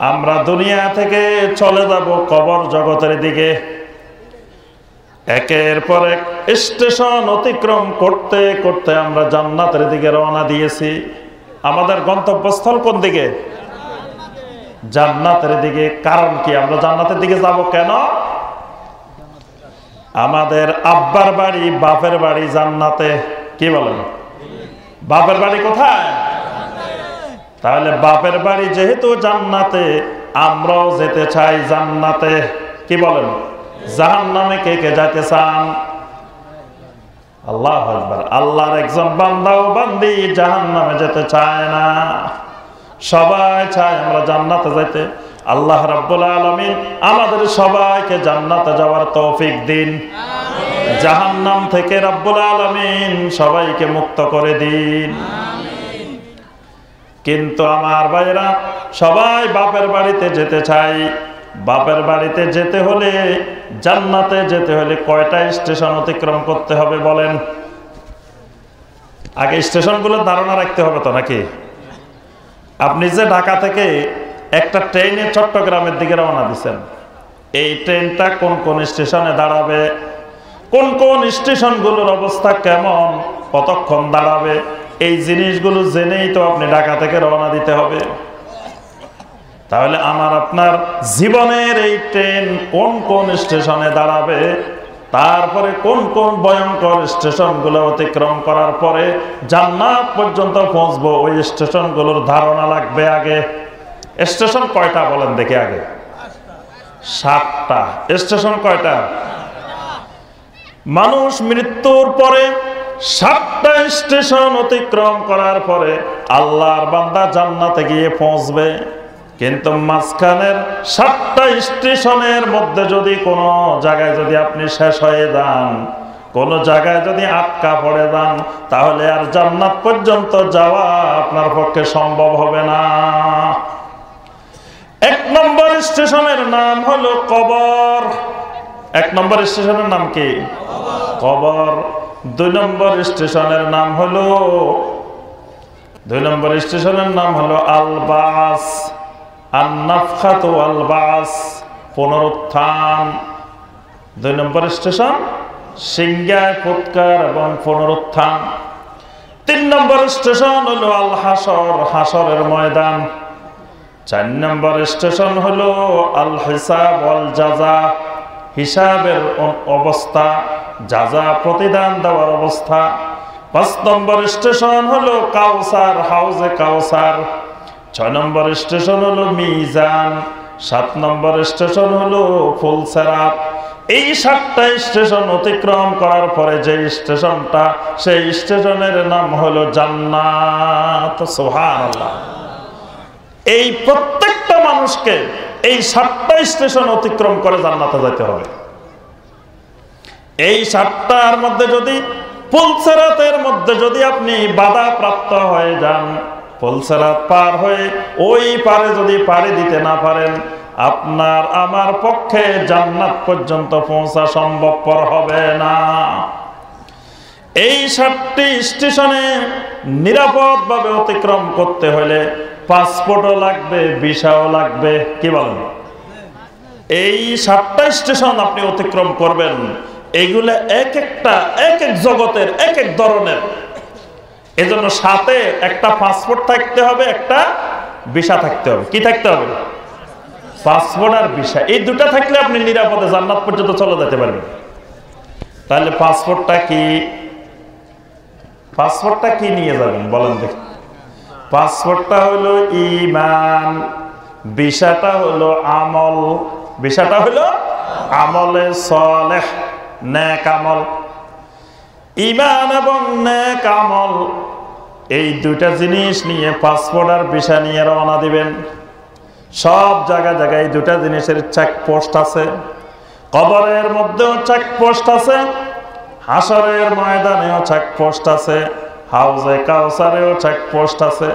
আমরা দুনিয়া থেকে চলে যাব কবর জগতের দিকে। একের পর এক স্টেশন অতিক্রম করতে করতে আমরা জান্নাতের দিকে রওনা দিয়েছি। আমাদের গন্তব্যস্থল কোন দিকে? জান্নাতের দিকে। কারণ কি? আমরা জান্নাতের দিকে যাব কেন? আমাদের আব্বার বাড়ি, বাপের বাড়ি জান্নাতে। কি বলেন? বাপের বাড়ি কোথায়? তাহলে বাপের বাড়ি যেহেতু জান্নাতে আমরাও যেতে চাই জান্নাতে। কি বলেন? জাহান নামে কে কে যেতে চান? আল্লাহ আকবার। আল্লাহর একজন বান্দাও বান্দি জাহান নামে যেতে চায় না। সবাই চায় আমরা জান্নাতে যাইতে। আল্লাহ রাব্বুল আলামিন আমাদের সবাইকে জান্নাতে যাওয়ার তৌফিক দিন। জাহান্নাম থেকে রাব্বুল আলামিন সবাইকে মুক্ত করে দিন। কিন্তু আমার ভাইরা সবাই বাপের বাড়িতে যেতে চাই বাপের বাড়িতে যেতে হলে, জান্নাতে যেতে হলে কয়টা স্টেশন অতিক্রম করতে হবে বলেন? আগে স্টেশনগুলোর ধারণা রাখতে হবে তো নাকি? আপনি যে ঢাকা থেকে একটা ট্রেনে চট্টগ্রামের দিকে রওনা দিচ্ছেন এই ট্রেনটা কোন কোন স্টেশনে দাঁড়াবে? কোন কোন স্টেশনগুলোর অবস্থা কেমন? কতক্ষণ দাঁড়াবে? এই জিনিসগুলো জেনেই তো আপনি ঢাকা থেকে রওনা দিতে হবে। তাহলে আমার আপনার জীবনের এই ট্রেন কোন কোন স্টেশনে দাঁড়াবে, তারপরে কোন কোন ভয়ঙ্কর স্টেশনগুলো অতিক্রম করার পরে জান্নাত পর্যন্ত পৌঁছবো, ওই স্টেশনগুলোর ধারণা লাগবে আগে। স্টেশন কয়টা বলেন দেখি আগে। সাতটা। স্টেশন কয়টা? মানুষ মৃত্যুর পরে সাতটা স্টেশন অতিক্রম করার পরে আল্লাহর বান্দা জান্নাতে গিয়ে পৌঁছবে। কিন্তু মাঝখানের সাতটা স্টেশনের মধ্যে যদি কোনো জায়গায় যদি আপনি শেষ হয়ে যান, কোনো জায়গায় যদি আটকা পড়ে যান, তাহলে আর জান্নাত পর্যন্ত যাওয়া আপনার পক্ষে সম্ভব হবে না। এক নম্বর স্টেশনের নাম হলো কবর। এক নম্বর স্টেশনের নাম কি? কবর। দুই নম্বর স্টেশনের নাম হলো, দুই নম্বর স্টেশনের নাম হলো আলবাস, আন্নাফখাত আলবাস পুনরুত্থান। দুই নম্বর স্টেশন সিংগায়, ফুৎকার এবং পুনরুত্থান। তিন নম্বর স্টেশন হলো আল হাসর হাসরের ময়দান। চার নম্বর স্টেশন হলো আল হিসাব আল জাজা হিসাবের অবস্থা। যাজা প্রতিদান দেওয়ার অবস্থা। পাঁচ নম্বর স্টেশন হলো কাউসার, হাউজে কাউসার। ছয় নম্বর স্টেশন হলো মিজান। সাত নম্বর স্টেশন হলো ফুলসেরাত। এই সাতটা স্টেশন অতিক্রম করার পরে যে স্টেশনটা, সেই স্টেশনের নাম হলো জান্নাত। সোহান এই প্রত্যেকটা মানুষকে এই সাতটা স্টেশন অতিক্রম করে জান্নাতে যেতে হবে। এই সাতটার মধ্যে যদি পুলসেরাতের মধ্যে যদি আপনি বাধা প্রাপ্ত হয়ে যান পুলসেরাত পার হয়ে ওই পারে যদি পাড়ি দিতে না পারেন, আপনার আমার পক্ষে জান্নাত পর্যন্ত পৌঁছা সম্ভবপর হবে না। এই সাতটি স্টেশনে নিরাপদভাবে অতিক্রম করতে হলে পাসপোর্টও লাগবে, ভিসাও লাগবে, কি বলেন? এই সাতটা স্টেশন আপনি অতিক্রম করবেন। এইগুলো এক একটা, এক এক জগতের, এক এক ধরনের। এজন্য সাথে একটা পাসপোর্ট থাকতে হবে, একটা ভিসা থাকতে হবে। কি থাকতে হবে? পাসপোর্ট আর ভিসা এই দুটা থাকলে আপনি নিরাপদে জান্নাত পর্যন্ত চলে যেতে পারবেন। তাহলে পাসপোর্টটা কি? পাসপোর্টটা কি নিয়ে যাবেন? বলেন দেখি। পাসপোর্টটা হলো ইমান ভিসাটা হলো আমল ভিসাটা হলো আমলে সলেহ। নেক আমল। ইমান এবং নেক আমল, এই দুইটা জিনিস নিয়ে পাসপোর্ট আর ভিসা নিয়ে রওনা দিবেন। সব জায়গা জায়গায় দুটা জিনিসের চেকপোস্ট আছে। কবরের মধ্যেও চেকপোস্ট আছে। হাসরের ময়দানেও চেকপোস্ট আছে। হাউজে কাউসারেও চেকপোস্ট আছে।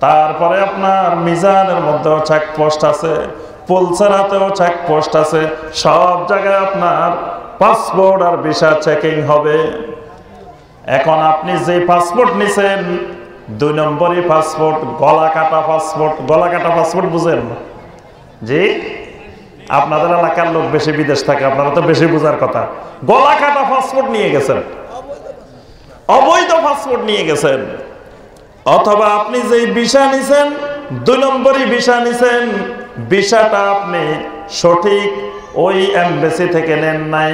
তারপরে আপনার মিজানের মধ্যেও চেকপোস্ট আছে। পুলসেরাতেও চেকপোস্ট আছে। সব জায়গায় আপনার পাসপোর্ট আর ভিসা চেকিং হবে। এখন আপনি যে পাসপোর্ট নিছেন, দুই নম্বরই পাসপোর্ট গলা কাটা পাসপোর্ট গলা কাটা পাসপোর্ট বুঝেন? জি? আপনাদের এলাকার লোক বেশি বিদেশ থাকে, আপনারা তো বেশি বোঝার কথা। গলা কাটা পাসপোর্ট নিয়ে গেছেন। অবৈধ পাসপোর্ট নিয়ে গেছেন। অথবা আপনি যেই ভিসা নিছেন, দুই নম্বরই ভিসা নিছেন, ভিসাটা আপনি সঠিক ওই এমবেসি থেকে নেন নাই,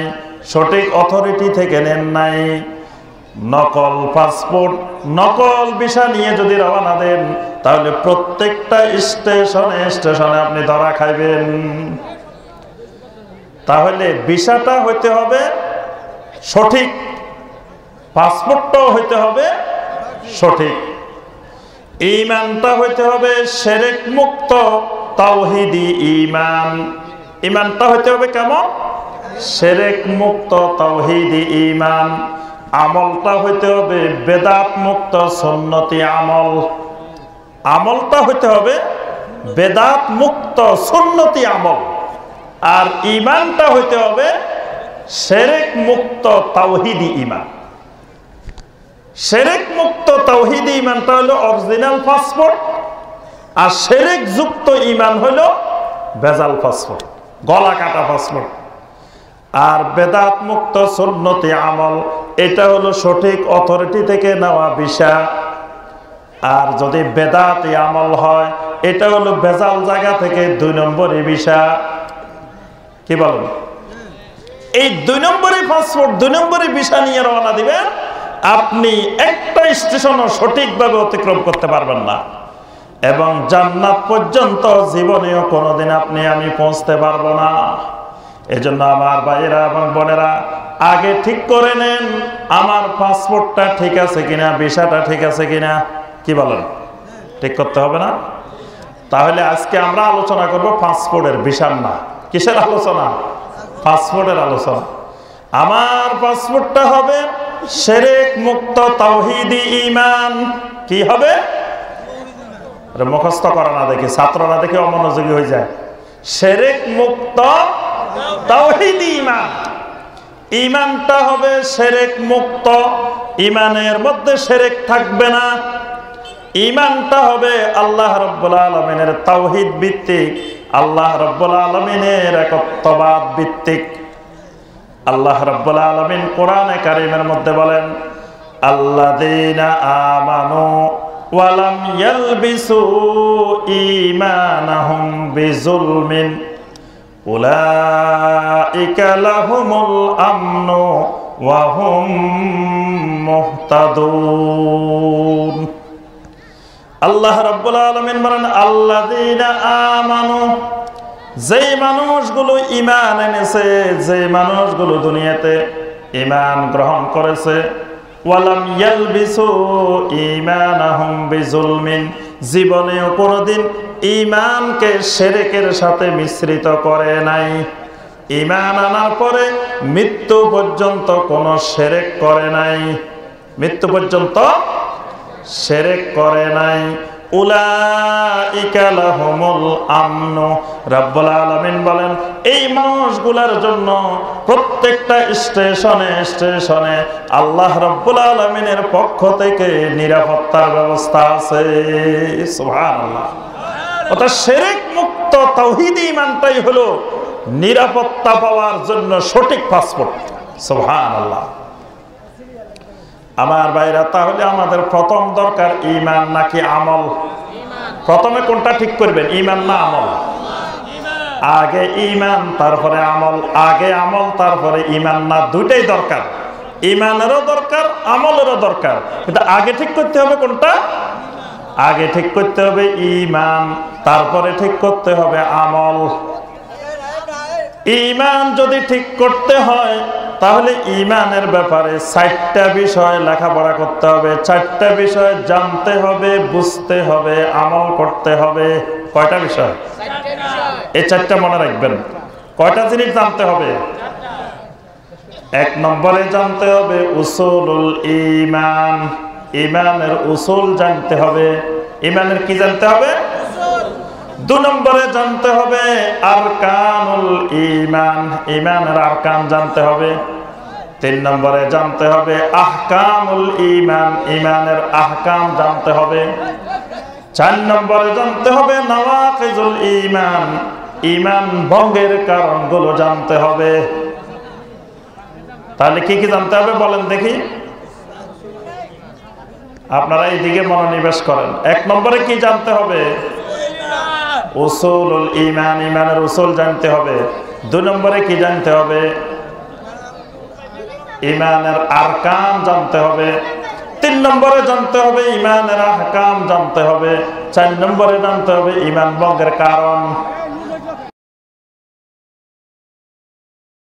সঠিক অথরিটি থেকে নেন নাই। নকল পাসপোর্ট, নকল ভিসা নিয়ে যদি রওনা দেন, তাহলে প্রত্যেকটা স্টেশনে স্টেশনে আপনি ধরা খাইবেন। তাহলে ভিসাটা হইতে হবে সঠিক, পাসপোর্টটাও হইতে হবে সঠিক। ইমানটা হইতে হবে সেরেক মুক্ত। তাওহিদি ইমান ইমানটা হইতে হবে কেমন? সেরেক মুক্ত তাওহিদি ইমান আমলটা হইতে হবে বেদাত মুক্ত সন্নতি আমল। আমলটা হইতে হবে বেদাত মুক্ত সুন্নতি আমল। আর ইমানটা হইতে হবে সেরেক মুক্ত তাওহিদি ইমান সেরেক মুক্ত তাওহিদি ইমানটা হলো অরিজিনাল পাসপোর্ট। আর সেরেক যুক্ত ইমান হলো ভেজাল পাসপোর্ট গলা কাটা পাসপোর্ট আর বেদাত মুক্ত সুন্নতি আমল, এটা হলো সঠিক অথরিটি থেকে নেওয়া বিষা আর যদি বেদাত আমল হয়, এটা হলো ভেজাল জায়গা থেকে দুই নম্বরই বিষা কি বলেন? এই দুই নম্বরই পাসপোর্ট দুই নম্বরই বিষা নিয়ে রওনা দিবেন, আপনি একটা স্টেশনও সঠিকভাবে অতিক্রম করতে পারবেন না। এবং জান্নাত পর্যন্ত জীবনেও কোনোদিন আপনি আমি পৌঁছতে পারব না। এজন্য আমার ভাইয়েরা এবং বোনেরা, আগে ঠিক করে নেন, আমার পাসপোর্টটা ঠিক আছে কিনা, ভিসাটা ঠিক আছে কিনা, কি বলেন? ঠিক করতে হবে না? তাহলে আজকে আমরা আলোচনা করব পাসপোর্টের ভিসার না। কিসের আলোচনা? পাসপোর্টের আলোচনা। আমার পাসপোর্টটা হবে সেরেক মুক্ত তাওহিদি ইমান কি হবে? মুখস্থ করা না দেখে, ছাত্ররা দেখে অমনোযোগী হয়ে যায়। সেরেক মুক্ত ইমান ইমানটা হবে সেরেক মুক্ত ইমানের মধ্যে সেরেক থাকবে না। ইমানটা হবে আল্লাহ রব্বুল আলমিনের তাওহিদ ভিত্তিক, আল্লাহ রব্বুল আলমিনের একত্ববাদ ভিত্তিক। আল্লাহ রব্বুল আলমিন কোরআনে কারিমের মধ্যে বলেন আল্লাদিনা আমানু ওয়ালাম ইয়ালবিসু ঈমানাহুম বিজুলমিন। উলাইকা লাহুমুল আমনু ওয়া হুম মুহতাদুন। আল্লাহ রাব্বুল আলামিন বলেন, আল্লাযীনা আমানু, যেই মানুষগুলো ইমান এনেছে যে মানুষগুলো দুনিয়াতে ইমান গ্রহণ করেছে ওয়ালাম ইয়ালবিসু ঈমানাহুম বিজুলমিন। জীবনেও কোনোদিন ইমানকে সেরেকের সাথে মিশ্রিত করে নাই। ইমান আনার পরে মৃত্যু পর্যন্ত কোনো সেরেক করে নাই। মৃত্যু পর্যন্ত সেরেক করে নাই। বলেন, এই জন্য প্রত্যেকটা স্টেশনে স্টেশনে আল্লাহ পক্ষ থেকে নিরাপত্তার ব্যবস্থা আছে। মুক্ত তৌহিদি ইমানটাই হলো নিরাপত্তা পাওয়ার জন্য সঠিক পাসপোর্ট। সোহান আল্লাহ আমার ভাইরা, তাহলে আমাদের প্রথম দরকার ইমান নাকি আমল? প্রথমে কোনটা ঠিক করবেন ইমান না আমল? আগে ইমান তারপরে আমল। আগে আমল, তারপরে ইমান না, দুইটাই দরকার। ইমানেরও দরকার, আমলেরও দরকার। কিন্তু আগে ঠিক করতে হবে কোনটা? আগে ঠিক করতে হবে ইমান তারপরে ঠিক করতে হবে আমল। ইমান যদি ঠিক করতে হয়, তাহলে ইমানের ব্যাপারে চারটা বিষয় লেখাপড়া করতে হবে। চারটা বিষয় জানতে হবে, বুঝতে হবে, আমল করতে হবে। কয়টা বিষয়? এই চারটা মনে রাখবেন। কয়টা জিনিস জানতে হবে? এক নম্বরে জানতে হবে উসুলুল ইমান ইমানের উসুল জানতে হবে। ইমানের কি জানতে হবে? দু নম্বরে জানতে হবে, আরকানুল ইমান ইমানের আরকান জানতে হবে। তিন নম্বরে জানতে হবে, আহকামুল ইমান ইমানের আহকাম জানতে হবে। চার নম্বরে জানতে হবে, নওয়াকিজুল ইমান ইমান ভঙ্গের কারণগুলো জানতে হবে। তাহলে কি কি জানতে হবে বলেন দেখি। আপনারা এইদিকে মনোনিবেশ করেন। এক নম্বরে কি জানতে হবে? উসুল ইমান ইমানের উসুল জানতে হবে। দুই নম্বরে কি জানতে হবে? ইমানের আরকাম জানতে হবে। তিন নম্বরে জানতে হবে ইমানের আহকাম জানতে হবে। চার নম্বরে জানতে হবে ইমান বঙ্গের কারণ।